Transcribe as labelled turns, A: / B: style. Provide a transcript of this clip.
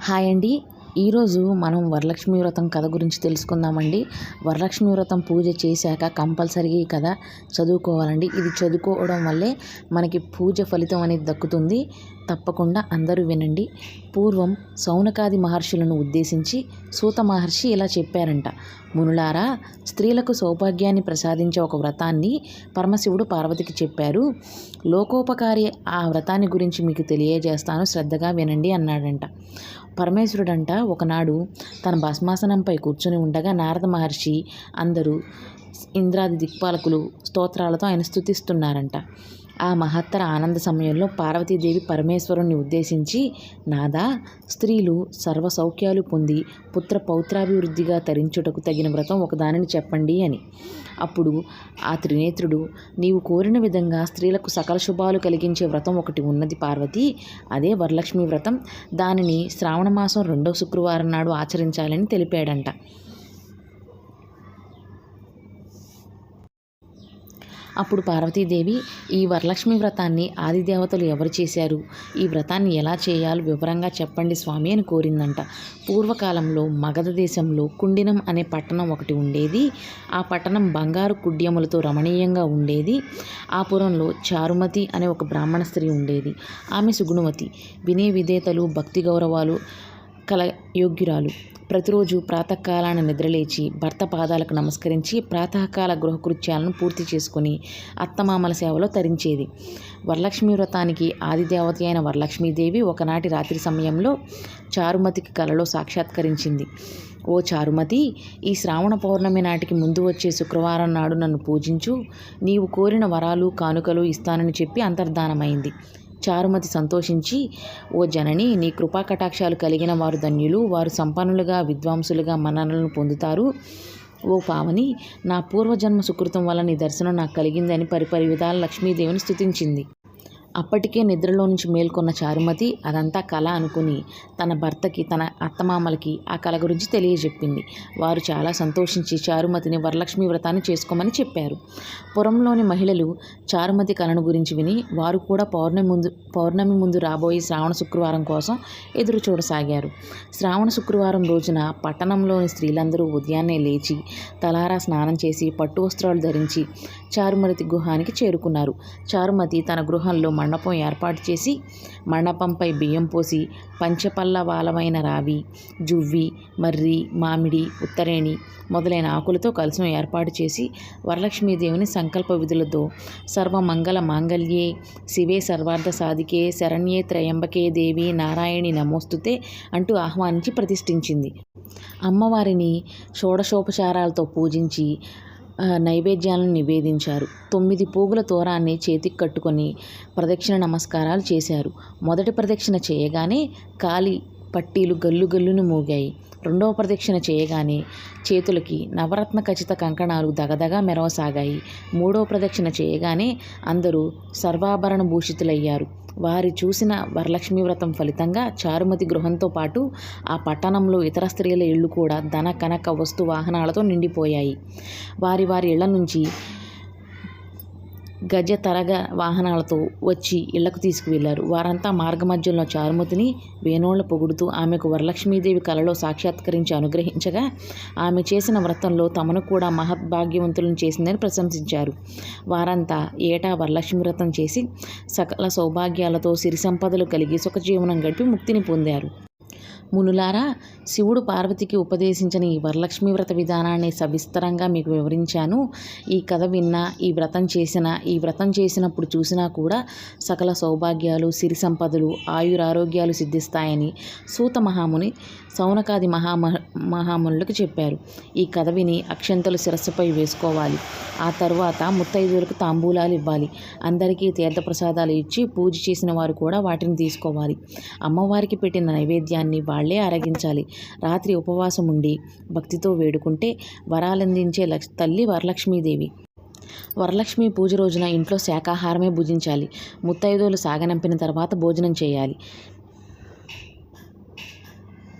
A: Hi అండి. ఈరోజు మనం వరలక్ష్మి వ్రతం కథ గురించి తెలుసుకుందామండి. వరలక్ష్మి వ్రతం పూజ చేశాక కంపల్సరీ ఈ కథ చదువుకోవాలండి. ఇది చదువుకోవడం వల్లే మనకి పూజ ఫలితం అనేది దక్కుతుంది. తప్పకుండా అందరూ వినండి. పూర్వం సౌనకాది మహర్షులను ఉద్దేశించి సూత మహర్షి ఇలా చెప్పారంట. మునులారా స్త్రీలకు సౌభాగ్యాన్ని ప్రసాదించే ఒక వ్రతాన్ని పరమశివుడు పార్వతికి చెప్పారు. లోకోపకారి ఆ వ్రతాన్ని గురించి మీకు తెలియజేస్తాను. శ్రద్ధగా వినండి అన్నాడంట. పరమేశ్వరుడంట ఒకనాడు తన భస్మాసనంపై కూర్చుని ఉండగా నారద మహర్షి అందరూ ఇంద్రాది దిక్పాలకులు స్తోత్రాలతో ఆయన స్తుతిస్తున్నారంట. ఆ మహత్తర ఆనంద సమయంలో పార్వతీదేవి పరమేశ్వరుణ్ణి ఉద్దేశించి నాదా స్త్రీలు సర్వ సౌఖ్యాలు పొంది పుత్ర పౌత్రాభివృద్ధిగా తరించుటకు తగిన వ్రతం ఒకదానిని చెప్పండి అని. అప్పుడు ఆ త్రినేత్రుడు నీవు కోరిన విధంగా స్త్రీలకు సకల శుభాలు కలిగించే వ్రతం ఒకటి ఉన్నది పార్వతి. అదే వరలక్ష్మి వ్రతం. దానిని శ్రావణ మాసం రెండో శుక్రవారం నాడు ఆచరించాలని తెలిపాడంట. అప్పుడు పార్వతీదేవి ఈ వరలక్ష్మి వ్రతాన్ని ఆదిదేవతలు ఎవరు చేశారు? ఈ వ్రతాన్ని ఎలా చేయాలో వివరంగా చెప్పండి స్వామి అని కోరిందంట. పూర్వకాలంలో మగధ దేశంలో కుండినం అనే పట్టణం ఒకటి ఉండేది. ఆ పట్టణం బంగారు కుడ్యములతో రమణీయంగా ఉండేది. ఆ పురంలో చారుమతి అనే ఒక బ్రాహ్మణ స్త్రీ ఉండేది. ఆమె సుగుణవతి. వినయ విధేతలు భక్తి గౌరవాలు కల యోగ్యురాలు ప్రతిరోజు ప్రాతకాలాన నిద్రలేచి భర్త పాదాలకు నమస్కరించి ప్రాతకాల గృహకృత్యాలను పూర్తి చేసుకుని అత్తమామల సేవలో తరించేది. వరలక్ష్మి వ్రతానికి ఆదిదేవత అయిన వరలక్ష్మీదేవి ఒకనాటి రాత్రి సమయంలో చారుమతికి కలలో సాక్షాత్కరించింది. ఓ చారుమతి ఈ శ్రావణ పౌర్ణమి నాటికి ముందు వచ్చే శుక్రవారం నాడు నన్ను పూజించు. నీవు కోరిన వరాలు కానుకలు ఇస్తానని చెప్పి అంతర్ధానమైంది. చారుమతి సంతోషించి ఓ జనని నీ కృపా కటాక్షాలు కలిగిన వారు ధన్యులు. వారు సంపన్నులుగా విద్వాంసులుగా మన్ననలను పొందుతారు. ఓ పావని నా పూర్వజన్మ సుకృతం వల్ల నీ దర్శనం నాకు కలిగిందని పరిపరి విధాల లక్ష్మీదేవిని స్థుతించింది అప్పటికే నిద్రలో నుంచి మేల్కొన్న చారుమతి అదంతా కళ అనుకుని తన భర్తకి తన అత్తమామలకి ఆ కళ గురించి తెలియజెప్పింది. వారు చాలా సంతోషించి చారుమతిని వరలక్ష్మి వ్రతాన్ని చేసుకోమని చెప్పారు. పురంలోని మహిళలు చారుమతి కళను గురించి విని వారు కూడా పౌర్ణమి ముందు పౌర్ణమి ముందు రాబోయే శ్రావణ శుక్రవారం కోసం ఎదురు చూడసాగారు. శ్రావణ శుక్రవారం రోజున పట్టణంలోని స్త్రీలందరూ ఉదయాన్నే లేచి తలారా స్నానం చేసి పట్టు వస్త్రాలు ధరించి చారుమతి గుహానికి చేరుకున్నారు. చారుమతి తన గృహంలో మండపం ఏర్పాటు చేసి మండపంపై బియ్యం పోసి పంచపల్లవాలమైన రావి జువ్వి మర్రి మామిడి ఉత్తరేణి మొదలైన ఆకులతో కలసం ఏర్పాటు చేసి వరలక్ష్మీదేవిని సంకల్ప విధులతో సర్వమంగళ మాంగళ్యే శివే సర్వార్థ సాధికే శరణ్యే త్రయంబకే దేవి నారాయణి నమోస్తుతే అంటూ ఆహ్వానించి ప్రతిష్ఠించింది. అమ్మవారిని షోడశోపచారాలతో పూజించి నైవేద్యాలను నివేదించారు. తొమ్మిది పోగుల తోరాన్ని చేతికి కట్టుకొని ప్రదక్షిణ నమస్కారాలు చేశారు. మొదటి ప్రదక్షిణ చేయగానే కాలి పట్టీలు గల్లు గల్లును మోగాయి. రెండవ ప్రదక్షిణ చేయగానే చేతులకి నవరత్న ఖచ్చిత కంకణాలు దగదగా మెరవసాగాయి. మూడవ ప్రదక్షిణ చేయగానే అందరూ సర్వాభరణ భూషితులయ్యారు. వారి చూసిన వరలక్ష్మి వ్రతం ఫలితంగా చారుమతి గృహంతో పాటు ఆ పట్టణంలో ఇతర స్త్రీల ఇళ్ళు కూడా ధన కనక వస్తు వాహనాలతో నిండిపోయాయి. వారి వారి ఇళ్ళ నుంచి గజ తరగ వాహనాలతో వచ్చి ఇళ్ళకు తీసుకువెళ్ళారు. వారంతా మార్గమధ్యంలో చారుమతిని వేణోళ్ళ పొగుడుతూ ఆమెకు వరలక్ష్మీదేవి కలలో సాక్షాత్కరించి అనుగ్రహించగా ఆమె చేసిన వ్రతంలో తమను కూడా మహద్భాగ్యవంతులను చేసిందని ప్రశంసించారు. వారంతా ఏటా వరలక్ష్మి వ్రతం చేసి సకల సౌభాగ్యాలతో సిరి సంపదలు కలిగి సుఖజీవనం గడిపి ముక్తిని పొందారు. మునులారా శివుడు పార్వతికి ఉపదేశించిన ఈ వరలక్ష్మి వ్రత విధానాన్ని సవిస్తరంగా మీకు వివరించాను. ఈ కథ విన్నా ఈ వ్రతం చేసిన ఈ వ్రతం చేసినప్పుడు చూసినా కూడా సకల సౌభాగ్యాలు సిరి సంపదలు ఆయురారోగ్యాలు సిద్ధిస్తాయని సూత మహాముని సౌనకాది మహామ మహామునులకు చెప్పారు. ఈ కథ విని అక్షంతలు శిరస్సుపై వేసుకోవాలి. ఆ తర్వాత ముత్తైదులకు తాంబూలాలు ఇవ్వాలి. అందరికీ తీర్థప్రసాదాలు ఇచ్చి పూజ చేసిన వారు కూడా వాటిని తీసుకోవాలి. అమ్మవారికి పెట్టిన నైవేద్యాన్ని వాళ్ళే అరగించాలి రాత్రి ఉపవాసం ఉండి భక్తితో వేడుకుంటే వరాలందించే లక్ష్ తల్లి వరలక్ష్మీదేవి. వరలక్ష్మి పూజ రోజున ఇంట్లో శాకాహారమే భుజించాలి. ముత్తైదువులు సాగనంపిన తర్వాత భోజనం చేయాలి.